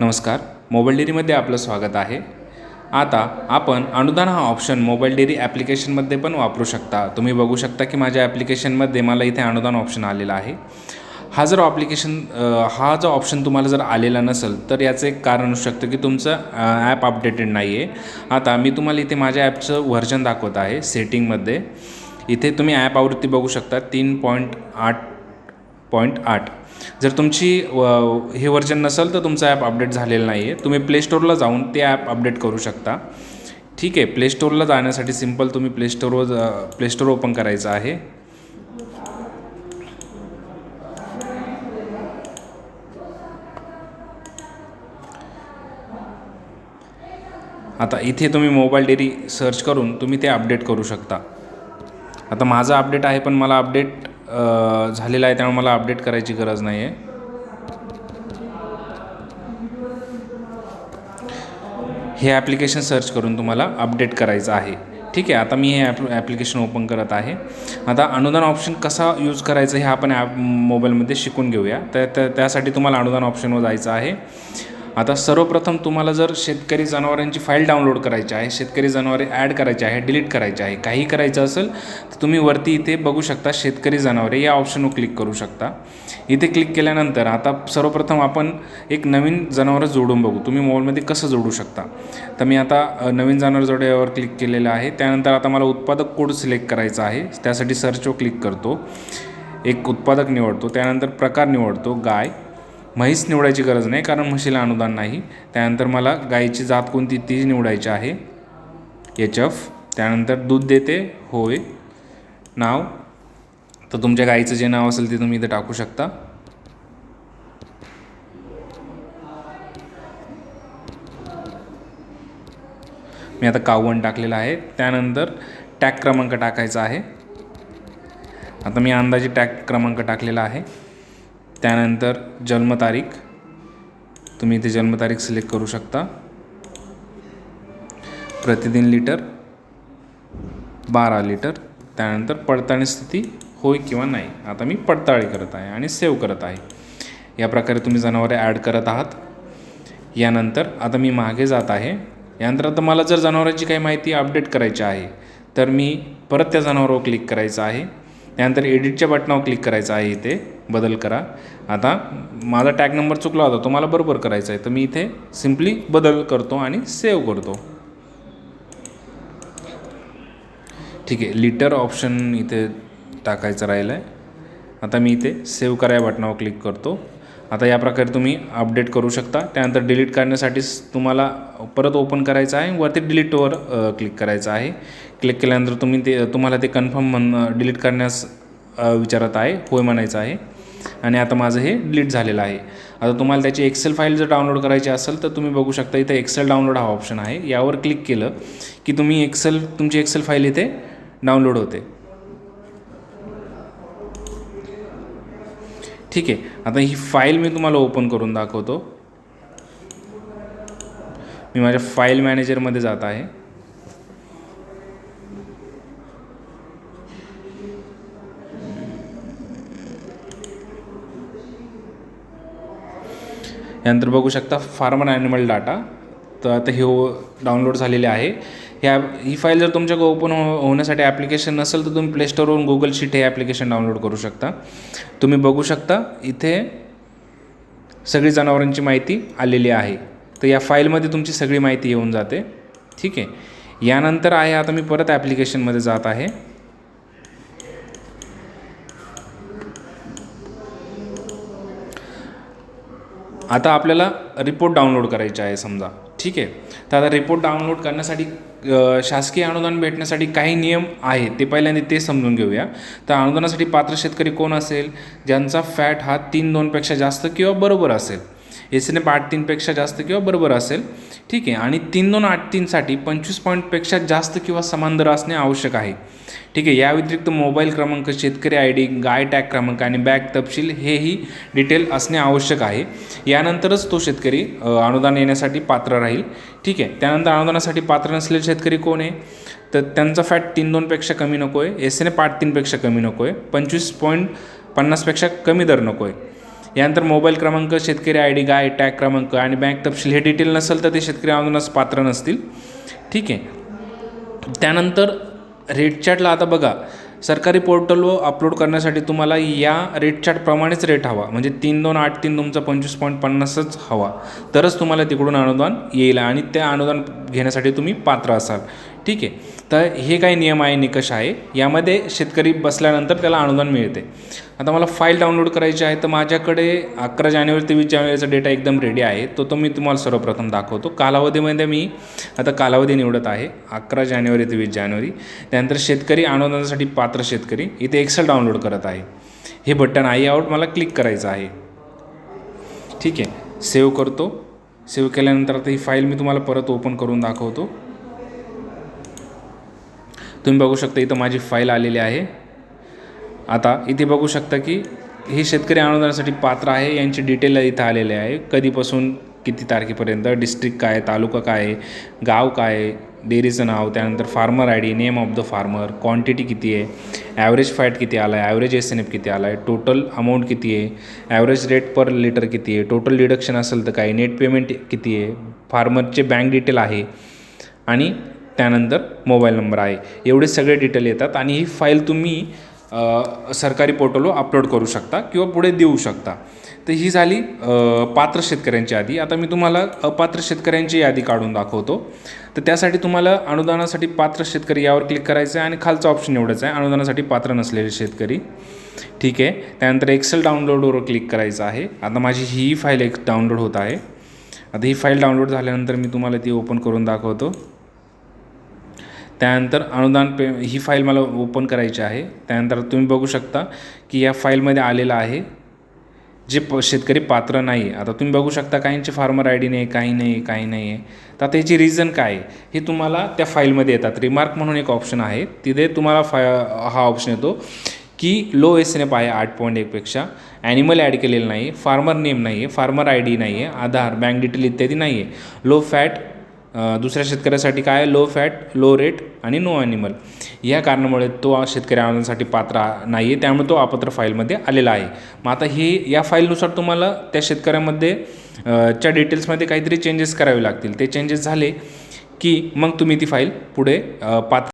नमस्कार मोबाईल डेअरीमध्ये आपलं स्वागत आहे. आता आपण अनुदान हा ऑप्शन मोबाईल डेअरी ॲप्लिकेशनमध्ये पण वापरू शकता. तुम्ही बघू शकता की माझ्या ॲप्लिकेशनमध्ये मला इथे अनुदान ऑप्शन आलेला आहे. हा जर ऑप्लिकेशन हा जो ऑप्शन तुम्हाला जर आलेला नसेल तर याचं एक कारण असू शकतं की तुमचं ॲप अपडेटेड नाही आहे आता मी तुम्हाला इथे माझ्या ॲपचं व्हर्जन दाखवत आहे सेटिंगमध्ये. इथे तुम्ही ॲप आवृत्ती बघू शकता तीन पॉईंट आठ पॉईंट आठ. जर तुमची हे व्हर्जन नसेल तर तुमचं ॲप अपडेट झालेलं नाही आहे तुम्ही प्लेस्टोरला जाऊन ते ॲप अपडेट करू शकता. ठीक आहे प्लेस्टोरला जाण्यासाठी सिंपल तुम्ही प्लेस्टोरवर प्लेस्टोर ओपन करायचं आहे. आता इथे तुम्ही मोबाईल डेरी सर्च करून तुम्ही ते अपडेट करू शकता. आता माझं अपडेट आहे पण मला अपडेट झालेलं आहे त्यामुळे मला अपडेट करायची गरज नाही आहे हे ॲप्लिकेशन सर्च करून तुम्हाला अपडेट करायचं आहे. ठीक आहे आता मी हे ॲप ॲप्लिकेशन ओपन करत आहे. आता अनुदान ऑप्शन कसा यूज करायचं हे आपण ॲप मोबाईलमध्ये शिकून घेऊया. तर त्यासाठी तुम्हाला अनुदान ऑप्शनवर जायचं आहे. आता सर्वप्रथम तुम्हाला जर शेतकरी जनावरांची फाईल डाउनलोड करायची आहे शेतकरी जनावरे ॲड करायची आहे डिलीट करायची आहे काही करायचं असेल तर तुम्ही वरती इथे बघू शकता शेतकरी जनावरे या ऑप्शनवर क्लिक करू शकता. इथे क्लिक केल्यानंतर आता सर्वप्रथम आपण एक नवीन जनावरं जोडून बघू. तुम्ही मोबाईलमध्ये कसं जोडू शकता? तर मी आता नवीन जनावर जोड्यावर क्लिक केलेलं आहे. त्यानंतर आता मला उत्पादक कोड सिलेक्ट करायचा आहे. त्यासाठी सर्चवर क्लिक करतो. एक उत्पादक निवडतो. त्यानंतर प्रकार निवडतो. गाय. म्हैस निवडायची गरज नाही कारण म्हशीला अनुदान नाही. त्यानंतर मला गायीची जात कोणती ती निवडायची आहे. एच एफ त्यानंतर दूध देते. होय. नाव? तर तुमच्या गाईचं जे नाव असेल ते तुम्ही इथं टाकू शकता. मी आता कावण टाकलेलं आहे. त्यानंतर टॅग क्रमांक टाकायचा आहे. आता मी अंदाजे टॅग क्रमांक टाकलेला आहे. त्यानंतर जन्मतारीख तुम्ही इथे जन्मतारीख सिलेक्ट करू शकता. प्रतिदिन लिटर बारा लिटर त्यानंतर पडताळणी स्थिती होय किंवा नाही. आता मी पडताळी करत आहे आणि सेव्ह करत आहे. या प्रकारे तुम्ही जनावरे ॲड करत आहात. यानंतर आता मी मागे जात आहे. यानंतर आता मला जर जनावरांची काही माहिती अपडेट करायची आहे तर मी परत त्या जनावरावर क्लिक करायचं आहे. त्यानंतर एडिटच्या बटनावर क्लिक करायचं आहे इथे. बदल करा. आता माझा टॅग नंबर चुकला होता तो मला बरोबर करायचा आहे. तर मी इथे सिम्पली बदल करतो आणि सेव्ह करतो. ठीक आहे लिटर ऑप्शन इथे टाकायचं राहिलं आहे आता मी इथे सेव्ह करा या बटनावर क्लिक करतो. आता या प्रकारे तुम्ही अपडेट करू शकता. त्यानंतर डिलीट करण्यासाठी तुम्हाला परत ओपन करायचं आहे वरती डिलीटवर क्लिक करायचं आहे. क्लिक केल्यानंतर तुम्ही ते तुम्हाला ते कन्फर्म म्हण डिलीट करण्यास विचारत आहे होय म्हणायचं आहे. आणि आता माझं हे डिलीट झालेलं आहे. आता तुम्हाला त्याची एक्सेल फाईल जर डाउनलोड करायची असेल तर तुम्ही बघू शकता इथे एक्सेल डाउनलोड हा ऑप्शन आहे. यावर क्लिक केलं की तुम्ही एक्सेल तुमची एक्सेल फाईल इथे डाउनलोड होते. ठीक आहे. आता ही फाईल मी तुम्हाला ओपन करून दाखवतो. मी माझ्या फाईल मॅनेजरमध्ये जात आहे. यानंतर बघू शकता फार्मर ॲनिमल डाटा तर आता हे डाउनलोड झालेले आहे. ह्या ही फाईल जर तुमच्या ओपन हो होण्यासाठी ॲप्लिकेशन नसेल तर तुम्ही प्लेस्टोरवरून गुगल शीट हे ॲप्लिकेशन डाउनलोड करू शकता. तुम्ही बघू शकता इथे सगळी जनावरांची माहिती आलेली आहे. तर या फाईलमध्ये तुमची सगळी माहिती येऊन जाते. ठीक आहे? यानंतर आहे आता मी परत ॲप्लिकेशनमध्ये जात आहे. आता आपल्याला रिपोर्ट डाउनलोड करायचा आहे समजा. ठीक आहे? तर आता रिपोर्ट डाउनलोड करण्यासाठी शासकीय अनुदान भेटण्यासाठी काही नियम आहेत ते पहिल्यांदा ते समजून घेऊया. तर अनुदानासाठी पात्र शेतकरी कोण असेल? ज्यांचा फॅट हा तीन दोनपेक्षा जास्त किंवा बरोबर असेल. एस एन एफ आठ तीनपेक्षा जास्त किंवा बरोबर असेल. ठीक आहे. आणि तीन दोन आठ तीनसाठी पंचवीस पॉईंटपेक्षा जास्त किंवा समान दर असणे आवश्यक आहे. ठीक आहे. या व्यतिरिक्त मोबाईल क्रमांक शेतकरी आय डी गाय टॅग क्रमांक आणि बॅग तपशील हेही डिटेल असणे आवश्यक आहे. यानंतरच तो शेतकरी अनुदान येण्यासाठी पात्र राहील. ठीक आहे. त्यानंतर अनुदानासाठी पात्र नसलेले शेतकरी कोण आहे? तर त्यांचा फॅट तीन दोनपेक्षा कमी नको आहे एस एन एफ आठ तीनपेक्षा कमी नको आहे पंचवीस पॉईंट पन्नासपेक्षा कमी दर नको आहे यानंतर मोबाईल क्रमांक शेतकरी आय डी गाय टॅग क्रमांक आणि बँक तपशील हे डिटेल नसेल तर ते शेतकरी आंदोलनास पात्र नसतील. ठीक आहे. त्यानंतर रेटचॅटला चार्टला आता बघा. सरकारी पोर्टलवर अपलोड करण्यासाठी तुम्हाला या रेटचॅटप्रमाणेच रेट हवा. म्हणजे तीन दोन आठ तीन तुमचा पंचवीस पॉईंट पन्नासच हवा. तरच तुम्हाला तिकडून अनुदान येईल आणि त्या अनुदान घेण्यासाठी तुम्ही पात्र असाल. ठीक आहे. तर हे काही नियम आहे निकष आहे. यामध्ये शेतकरी बसल्यानंतर त्याला अनुदान मिळते. आता मला फाईल डाउनलोड करायची आहे तर माझ्याकडे अकरा जानेवारी ते वीस जानेवारीचा डेटा एकदम रेडी आहे. तो तो मी तुम्हाला सर्वप्रथम दाखवतो. कालावधीमध्ये मी आता कालावधी निवडत आहे अकरा जानेवारी ते वीस जानेवारी. त्यानंतर शेतकरी अनुदानासाठी पात्र शेतकरी. इथे एक्सेल डाउनलोड करत आहे. हे बटन आई आउट मला क्लिक करायचं आहे. ठीक आहे. सेव्ह करतो. सेव्ह केल्यानंतर आता ही फाईल मी तुम्हाला परत ओपन करून दाखवतो. तुम्ही बघू शकता इथं माझी फाईल आलेली आहे. आता इथे बघू शकता की हे शेतकरी अनुदानासाठी पात्र आहे यांची डिटेल इथं आलेले आहे. कधीपासून किती तारखेपर्यंत डिस्ट्रिक्ट काय तालुका काय आहे गाव काय आहे डेअरीचं नाव त्यानंतर farmer I D name of the farmer quantity किती आहे ॲव्हरेज फॅट किती आला आहे ॲव्हरेज एस एन एफ किती आला आहे टोटल अमाऊंट किती आहे ॲव्हरेज रेट पर लिटर किती आहे टोटल डिडक्शन असेल तर काय नेट पेमेंट किती आहे फार्मरचे बँक डिटेल आहे. आणि त्यानंतर मोबाईल नंबर आहे. एवढे सगळे डिटेल येतात आणि ही फाईल तुम्ही सरकारी पोर्टलवर अपलोड करू शकता किंवा पुढे देऊ शकता. तर ही झाली पात्र शेतकऱ्यांची यादी. आता मी तुम्हाला अपात्र शेतकऱ्यांची यादी काढून दाखवतो. तर त्यासाठी तुम्हाला अनुदानासाठी पात्र शेतकरी यावर क्लिक करायचं आहे आणि खालचा ऑप्शन निवडायचा आहे अनुदानासाठी पात्र नसलेले शेतकरी. ठीक आहे. त्यानंतर एक्सेल डाउनलोडवर क्लिक करायचं आहे. आता माझी ही फाईल एक डाउनलोड होत आहे. आता ही फाईल डाउनलोड झाल्यानंतर मी तुम्हाला ती ओपन करून दाखवतो. त्यानंतर अनुदान पे ही फाईल मला ओपन करायची आहे. त्यानंतर तुम्ही बघू शकता की या फाईलमध्ये आलेलं आहे. जे प शेतकरी पात्र नाही आता तुम्ही बघू शकता काहींचे फार्मर आय डी नाही काही नाही काही नाही आहे तर आता याची रिझन काय आहे? हे तुम्हाला त्या फाईलमध्ये येतात. रिमार्क म्हणून एक ऑप्शन आहे. तिथे तुम्हाला फाय हा ऑप्शन येतो की लो एस एन एफ आहे आठ पॉईंट एकपेक्षा ॲनिमल ॲड केलेलं नाही फार्मर नेम नाही आहे फार्मर आय डी नाही आहे आधार बँक डिटेल इत्यादी नाही आहे लो फॅट दुसऱ्या शेतकऱ्यासाठी काय? लो फॅट लो रेट आणि नो ॲनिमल या कारणामुळे तो शेतकरी आनंदासाठी पात्र नाही आहे त्यामुळे तो अपात्र फाईलमध्ये आलेला आहे. मग आता हे या फाईलनुसार तुम्हाला त्या शेतकऱ्यामध्ये च्या डिटेल्समध्ये काहीतरी चेंजेस करावे लागतील. ते चेंजेस झाले की मग तुम्ही ती फाईल पुढे पात्र